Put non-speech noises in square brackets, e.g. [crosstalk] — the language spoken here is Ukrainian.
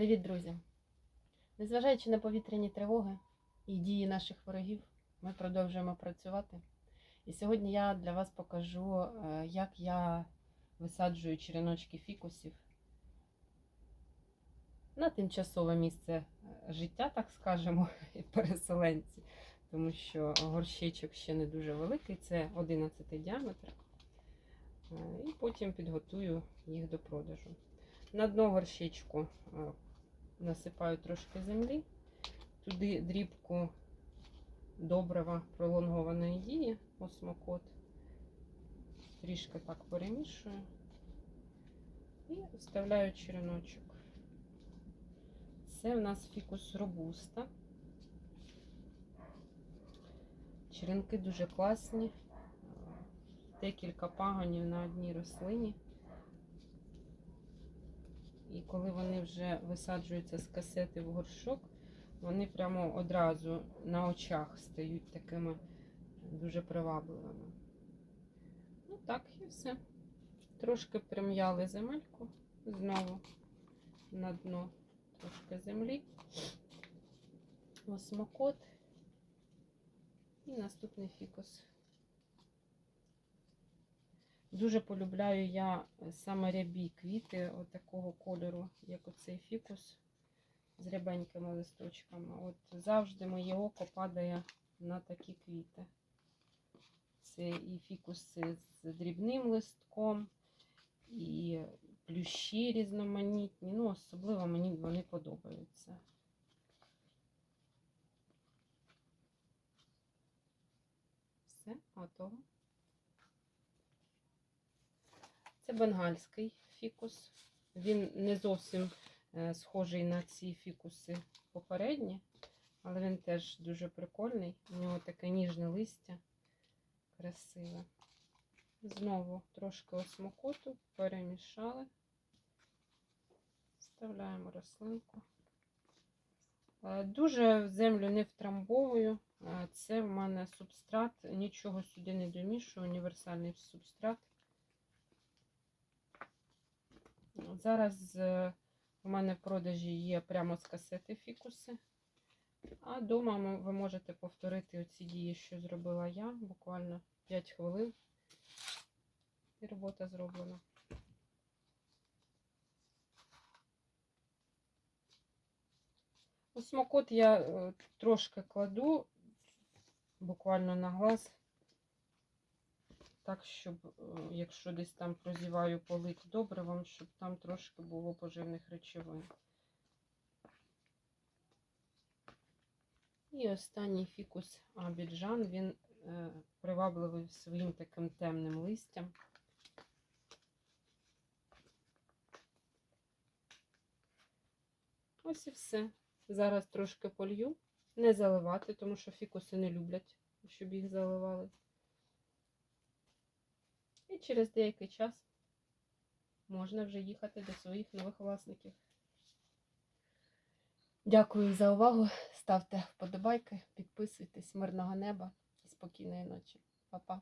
Привіт, друзі! Незважаючи на повітряні тривоги і дії наших ворогів, ми продовжуємо працювати. І сьогодні я для вас покажу, е, як я висаджую череночки фікусів на тимчасове місце е, життя, так скажемо, [laughs] переселенці, тому що горщичок ще не дуже великий, це 11 діаметр. Е, І потім підготую їх до продажу. На дно горщичку насипаю трошки землі, туди дрібку добрива пролонгованої дії, осмокот. Трішки так перемішую і вставляю череночок. Це в нас фікус робуста. Черенки дуже класні, декілька пагонів на одній рослині. І коли вони вже висаджуються з касети в горшок, вони прямо одразу на очах стають такими дуже привабливими. Ну так, і все. Трошки прим'яли земельку знову на дно, трошки землі, осмокот і наступний фікус. Дуже полюбляю я саме рябі квіти от такого кольору, як оцей фікус з рябенькими листочками. От завжди моє око падає на такі квіти. Це і фікуси з дрібним листком, і плющі різноманітні. Ну, особливо мені вони подобаються. Все, готово. Це бенгальський фікус. Він не зовсім е, схожий на ці фікуси попередні, але він теж дуже прикольний. У нього таке ніжне листя, красиве. Знову трошки осмокоту перемішали. Вставляємо рослинку. Е, Дуже землю не втрамбовую. Е, Це в мене субстрат, нічого сюди не домішую, універсальний субстрат. Зараз е, у мене в продажі є прямо з касети фікуси. А вдома ви можете повторити оці дії, що зробила я, буквально 5 хвилин. І робота зроблена. Осмокот я е, трошки кладу, буквально на глаз. Так, щоб, е, якщо десь там прозіваю полить добривом, щоб там трошки було поживних речовин. І останній фікус Абіджан, він е, привабливий своїм таким темним листям. Ось і все. Зараз трошки полью. Не заливати, тому що фікуси не люблять, щоб їх заливали. І через деякий час можна вже їхати до своїх нових власників. Дякую за увагу. Ставте вподобайки, підписуйтесь, мирного неба і спокійної ночі. Па-па.